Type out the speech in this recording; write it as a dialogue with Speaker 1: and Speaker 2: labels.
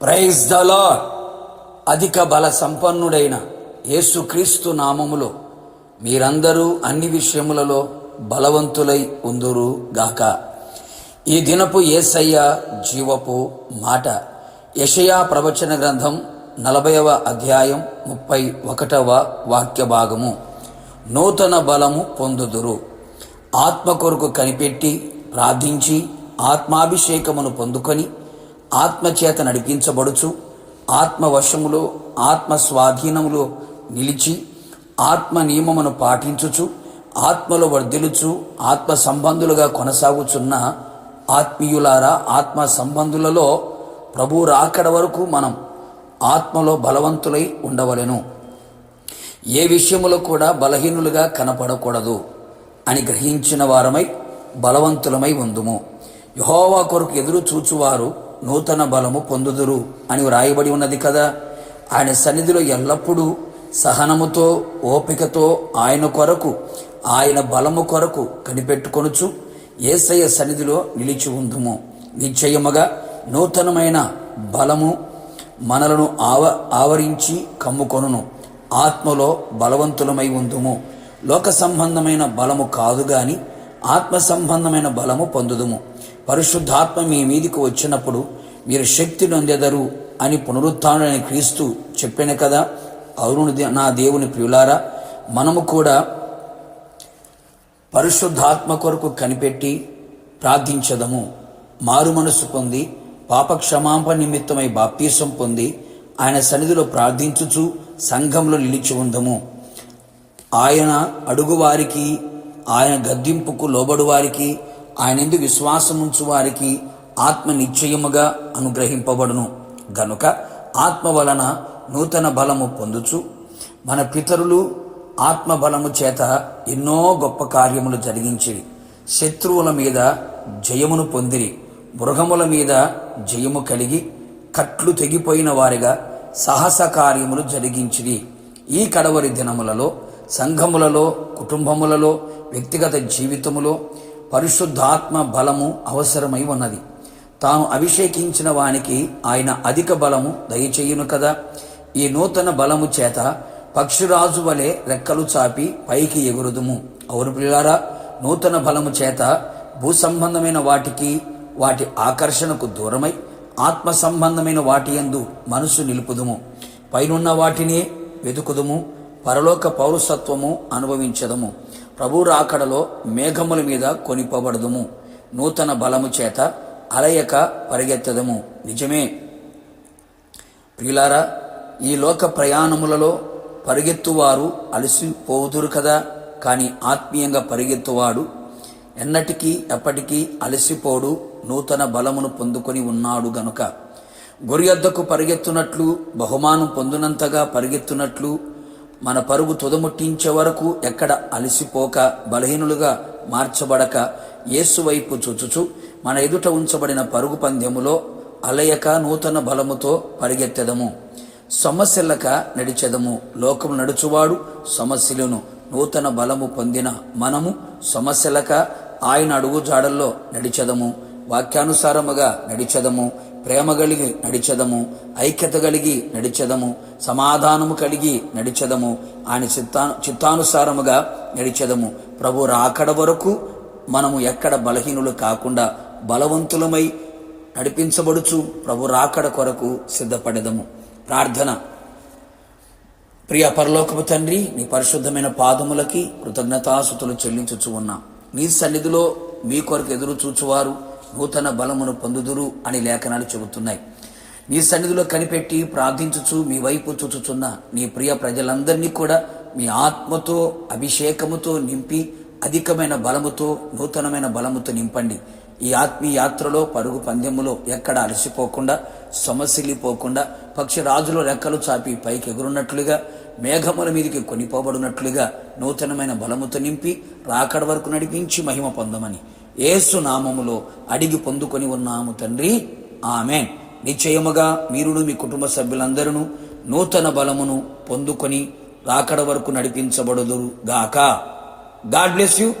Speaker 1: Praise the అధిక బల సంపన్నుడైన యేసుక్రీస్తు నామములో మీరందరూ అన్ని విషయములలో బలవంతులై ఉందురు గాక. ఈ దినపు ఏసయ్య జీవపు మాట యషయా ప్రవచన గ్రంథం నలభైవ అధ్యాయం ముప్పై ఒకటవ వాక్య భాగము. నూతన బలము పొందుదురు. ఆత్మ కొరకు కనిపెట్టి ప్రార్థించి ఆత్మాభిషేకమును పొందుకొని ఆత్మచేత నడిపించబడుచు ఆత్మవశములో ఆత్మ స్వాధీనములో నిలిచి ఆత్మ నియమమును పాటించుచు ఆత్మలో వర్ధిలుచు ఆత్మ సంబంధులుగా కొనసాగుచున్న ఆత్మీయులారా ఆత్మ సంబంధులలో ప్రభు రాకడ వరకు మనం ఆత్మలో బలవంతులై ఉండవలెను. ఏ విషయములో కూడా బలహీనులుగా కనపడకూడదు అని గ్రహించిన వారమై బలవంతులమై ఉందుము. యహోవా కొరకు ఎదురు చూచువారు నూతన బలము పొందుదురు అని వ్రాయబడి ఉన్నది కదా. ఆయన సన్నిధిలో ఎల్లప్పుడూ సహనముతో ఓపికతో ఆయన కొరకు ఆయన బలము కొరకు కనిపెట్టుకొనుచు ఏసయ్య సన్నిధిలో నిలిచి ఉందుము. నిశ్చయముగా నూతనమైన బలము మనలను ఆవ ఆవరించి కమ్ముకొనును. ఆత్మలో బలవంతులమై ఉందుము. లోక సంబంధమైన బలము కాదు గాని ఆత్మ సంబంధమైన బలము పొందుదుము. పరిశుద్ధాత్మ మీ మీదికి వచ్చినప్పుడు మీరు శక్తి నొందెదరు అని పునరుత్డని క్రీస్తు చెప్పాను కదా. అవును నా దేవుని ప్రియులారా మనము కూడా పరిశుద్ధాత్మ కొరకు కనిపెట్టి ప్రార్థించదము. మారు మనసు పొంది పాపక్షమాప నిమిత్తమై బాప్తీసం పొంది ఆయన సన్నిధిలో ప్రార్థించుచు సంఘంలో నిలిచి ఉందము. ఆయన అడుగువారికి ఆయన గద్దింపుకు లోబడు వారికి ఆయన ఎందు విశ్వాసముంచు వారికి ఆత్మ నిశ్చయముగా అనుగ్రహింపబడును. గనుక ఆత్మ వలన నూతన బలము పొందుచు మన పితరులు ఆత్మ బలము చేత ఎన్నో గొప్ప కార్యములు జరిగించిరి శత్రువుల మీద జయమును పొందిరి మృగముల మీద జయము కలిగి కట్లు తెగిపోయిన వారిగా సాహస కార్యములు జరిగించిరి. ఈ కడవరి దినములలో సంఘములలో కుటుంబములలో వ్యక్తిగత జీవితములో పరిశుద్ధాత్మ బలము అవసరమై ఉన్నది. తాను అభిషేకించిన వానికి ఆయన అధిక బలము దయచేయును కదా. ఈ నూతన బలము చేత పక్షిరాజు వలె రెక్కలు చాపి పైకి ఎగురుదుము. అవును పిల్లారా నూతన బలము చేత భూ సంబంధమైన వాటికి వాటి ఆకర్షణకు దూరమై ఆత్మ సంబంధమైన వాటి యందు మనసు నిలుపుదుము. పైనున్న వాటిని వెతుకుదుము. పరలోక పౌరసత్వము అనుభవించదము. ప్రభు రాకడలో మేఘముల మీద కొనిపబడదుము. నూతన బలము చేత అలయక పరిగెత్తదము. నిజమే. ప్రియులారా ఈ లోక ప్రయాణములలో పరిగెత్తువారు అలసిపోదురు కదా? కానీ ఆత్మీయంగా పరిగెత్తువాడు ఎన్నటికీ ఎప్పటికీ అలసిపోడు నూతన బలమును పొందుకొని ఉన్నాడు గనుక. గొరియద్దకు పరిగెత్తునట్లు బహుమానం పొందినంతగా పరిగెత్తునట్లు మన పరుగు తుదముట్టించే వరకు ఎక్కడ అలసిపోక బలహీనులుగా మార్చబడక ఏసువైపు వైపు చూచుచు మన ఎదుట ఉంచబడిన పరుగు పందెములో అలయక నూతన బలముతో పరిగెత్తెదము. సమస్యలక నడిచెదము. లోకము నడుచువాడు సమస్యలను నూతన బలము పొందిన మనము సమస్యలక ఆయన అడుగు జాడల్లో నడిచెదము. వాక్యానుసారముగా నడిచెదము. ప్రేమ కలిగి నడిచెదము ఐక్యత కలిగి నడిచెదము సమాధానము కలిగి నడిచెదము ఆయన చిత్తా చిత్తానుసారముగా నడిచెదము. ప్రభు రాకడ వరకు మనము ఎక్కడ బలహీనులు కాకుండా బలవంతులమై నడిపించబడుచు ప్రభు రాకడ కొరకు సిద్ధపడదము. ప్రార్థన. ప్రియ పరలోకపు తండ్రి నీ పరిశుద్ధమైన పాదములకి కృతజ్ఞతాసుతులు చెల్లించుచు ఉన్నా. నీ సన్నిధిలో మీ కొరకు ఎదురు చూచువారు. నూతన బలమును పొందుదురు అని లేఖనాలు చెబుతున్నాయి. నీ సన్నిధిలో కనిపెట్టి ప్రార్థించుచు మీ వైపు చూచుచున్న నీ ప్రియ ప్రజలందరినీ కూడా మీ ఆత్మతో అభిషేకముతో నింపి అధికమైన బలముతో నూతనమైన బలముతో నింపండి. ఈ ఆత్మీయ యాత్రలో పరుగు పందెములో ఎక్కడ అలసిపోకుండా సమస్యలిపోకుండా పక్షి రాజులో రెక్కలు చాపి పైకి ఎగురున్నట్లుగా మేఘముల మీదకి కొనిపోబడినట్లుగా నూతనమైన బలముతో నింపి రాకడ వరకు నడిపించి మహిమ పొందమని. ఏసు నామములో అడిగి పొందుకొని ఉన్నాము తండ్రి. ఆమె నిశ్చయముగా మీరును మీ కుటుంబ సభ్యులందరూ నూతన బలమును పొందుకొని రాకడ వరకు నడిపించబడుదురు గాక గాడ్ బ్లెస్ యూ.